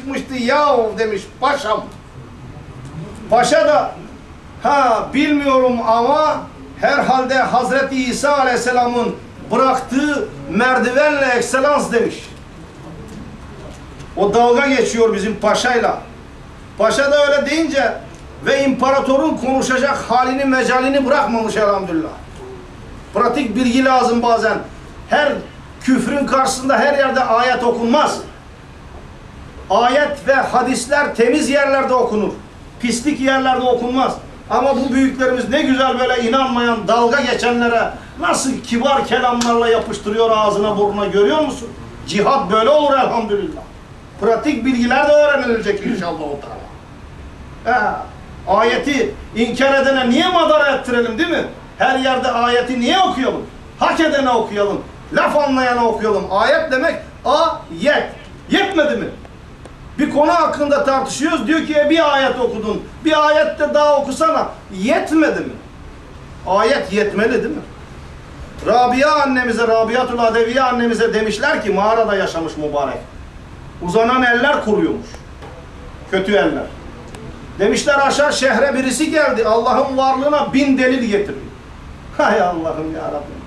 çıkmıştı. Yahu demiş paşam. Paşa da ha bilmiyorum ama herhalde Hazreti İsa Aleyhisselam'ın bıraktığı merdivenle ekselans demiş. O dalga geçiyor bizim paşayla. Paşa da öyle deyince ve imparatorun konuşacak halini mecalini bırakmamış elhamdülillah. Pratik bilgi lazım bazen. Her küfrün karşısında her yerde ayet okunmaz. Ayet ve hadisler temiz yerlerde okunur. Pislik yerlerde okunmaz. Ama bu büyüklerimiz ne güzel böyle inanmayan, dalga geçenlere nasıl kibar kelamlarla yapıştırıyor ağzına burnuna görüyor musun? Cihat böyle olur elhamdülillah. Pratik bilgiler de öğrenilecek inşallah o tarafa. Ayeti inkar edene niye madara ettirelim değil mi? Her yerde ayeti niye okuyalım? Hak edene okuyalım. Laf anlayana okuyalım. Ayet demek ayet. Yetmedi mi? Bir konu hakkında tartışıyoruz. Diyor ki e, bir ayet okudun. Bir ayette daha okusana. Yetmedi mi? Ayet yetmeli değil mi? Rabia annemize, Rabiatul Adeviye annemize demişler ki mağarada yaşamış mübarek. Uzanan eller kuruyormuş. Kötü eller. Demişler aşağı şehre birisi geldi. Allah'ın varlığına bin delil getiriyor. Hay Allah'ım ya Rabbim.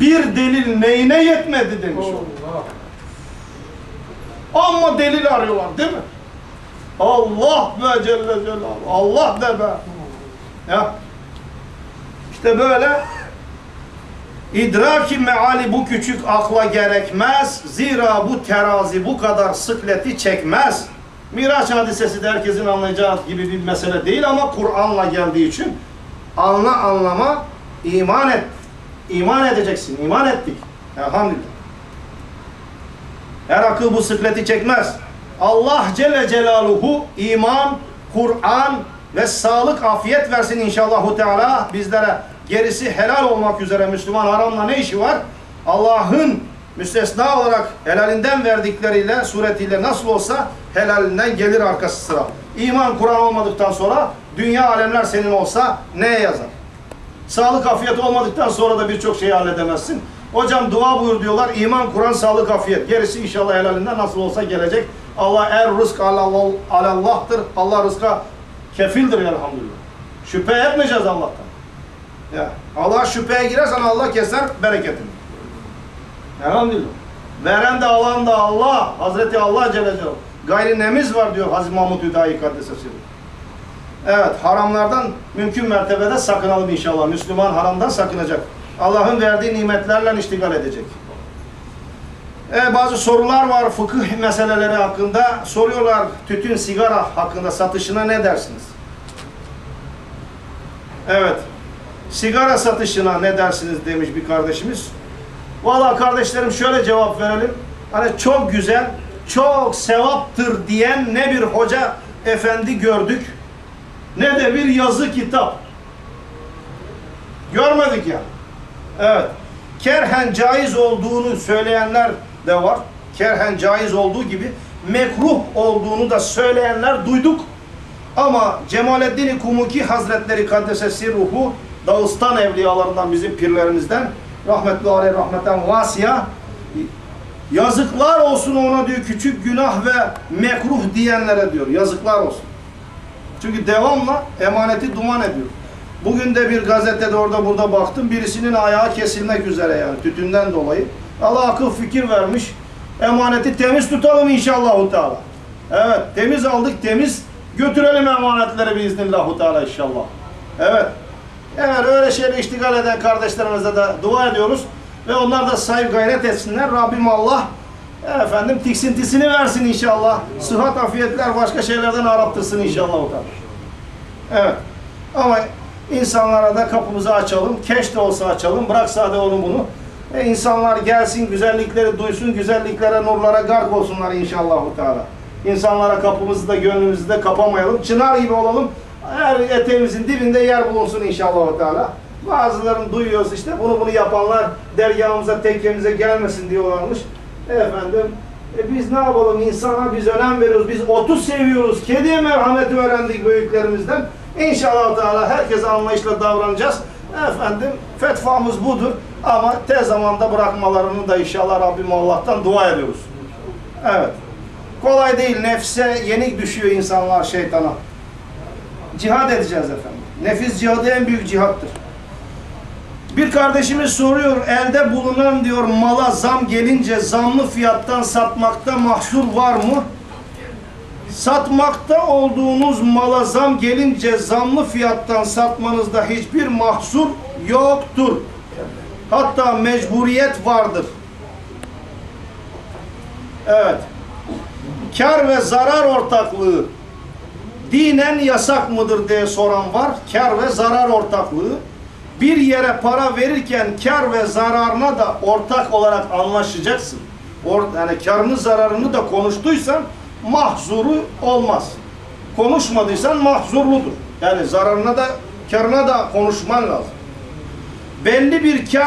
Bir delil neyine yetmedi demiş o. Ama delil arıyorlar değil mi? Allah be Celle Celaluhu. Allah de be. Ya. İşte böyle İdraki meali bu küçük akla gerekmez. Zira bu terazi bu kadar sıkleti çekmez. Miraç hadisesi de herkesin anlayacağı gibi bir mesele değil ama Kur'an'la geldiği için anla anlama iman et. İman edeceksin. İman ettik. Elhamdülillah. Her akıl bu sıkleti çekmez. Allah Celle Celaluhu iman, Kur'an ve sağlık, afiyet versin inşallahu Teala bizlere. Gerisi helal olmak üzere Müslüman haramla ne işi var? Allah'ın müstesna olarak helalinden verdikleriyle, suretiyle nasıl olsa helalinden gelir arkası sıra. İman, Kur'an olmadıktan sonra dünya alemler senin olsa neye yazar? Sağlık, afiyet olmadıktan sonra da birçok şeyi halledemezsin. Hocam dua buyur diyorlar. İman, Kur'an, sağlık, afiyet. Gerisi inşallah helalinden nasıl olsa gelecek. Allah er rızk alallah'tır. Allah rızka kefildir elhamdülillah. Şüphe etmeyeceğiz Allah'tan. Ya Allah şüpheye girersen Allah keser bereketini. Elhamdülillah. Veren de alan da Allah. Hazreti Allah Celle Celaluhu. Gayri nemiz var diyor Hazreti Mahmud Hüdayi Kaddesesi. Evet haramlardan mümkün mertebede sakınalım inşallah. Müslüman haramdan sakınacak. Allah'ın verdiği nimetlerle iştigal edecek. Ee, bazı sorular var fıkıh meseleleri hakkında. Soruyorlar tütün, sigara hakkında satışına ne dersiniz? Evet. Sigara satışına ne dersiniz demiş bir kardeşimiz. Valla kardeşlerim şöyle cevap verelim. Hani çok güzel, çok sevaptır diyen ne bir hoca efendi gördük ne de bir yazı kitap. Görmedik ya. Evet. Kerhen caiz olduğunu söyleyenler de var. Kerhen caiz olduğu gibi mekruh olduğunu da söyleyenler duyduk. Ama Cemaleddin Kumuki Hazretleri Kaddesesi Ruhu Dağıstan evliyalarından bizim pirlerimizden rahmetli aleyh rahmetten vasıya yazıklar olsun ona diyor küçük günah ve mekruh diyenlere diyor yazıklar olsun. Çünkü devamla emaneti duman ediyor. Bugün de bir gazetede orada burada baktım birisinin ayağı kesilmek üzere yani tütünden dolayı. Allah akıl fikir vermiş. Emaneti temiz tutalım inşallah Teala. Evet temiz aldık temiz götürelim emanetleri biiznillahu teala inşallah. Evet. Eğer öyle şeyle iştigal eden kardeşlerimize de dua ediyoruz. Ve onlar da sahip gayret etsinler. Rabbim Allah efendim tiksintisini versin inşallah. Sıhhat, afiyetler başka şeylerden araptırsın inşallah. Evet. Ama insanlara da kapımızı açalım. Keş de olsa açalım. Bırak sade onu bunu. E insanlar gelsin, güzellikleri duysun, güzelliklere, nurlara gark olsunlar inşallah. Teala. İnsanlara kapımızı da gönlümüzü de kapamayalım. Çınar gibi olalım. Her eteğimizin dibinde yer bulunsun inşallah. Teala. Bazılarını duyuyoruz işte bunu bunu yapanlar dergahımıza, tekkemize gelmesin diyorlarmış. Efendim e biz ne yapalım insana biz önem veriyoruz. Biz otu seviyoruz. Kediye merhameti öğrendik büyüklerimizden. İnşallah Teala herkese anlayışla davranacağız. Efendim fetvamız budur. Ama tez zamanda bırakmalarını da inşallah Rabbim Allah'tan dua ediyoruz. Evet. Kolay değil. Nefse yenik düşüyor insanlar şeytana. Cihad edeceğiz efendim. Nefis cihadı en büyük cihattır. Bir kardeşimiz soruyor, elde bulunan diyor mala zam gelince zamlı fiyattan satmakta mahsur var mı? Satmakta olduğunuz mala zam gelince zamlı fiyattan satmanızda hiçbir mahsur yoktur. Hatta mecburiyet vardır. Evet. Kar ve zarar ortaklığı dinen yasak mıdır diye soran var. Kar ve zarar ortaklığı. Bir yere para verirken kar ve zararına da ortak olarak anlaşacaksın. Or yani karını zararını da konuştuysan mahzuru olmaz. Konuşmadıysan mahzurludur. Yani zararına da karına da konuşman lazım. Belli bir kar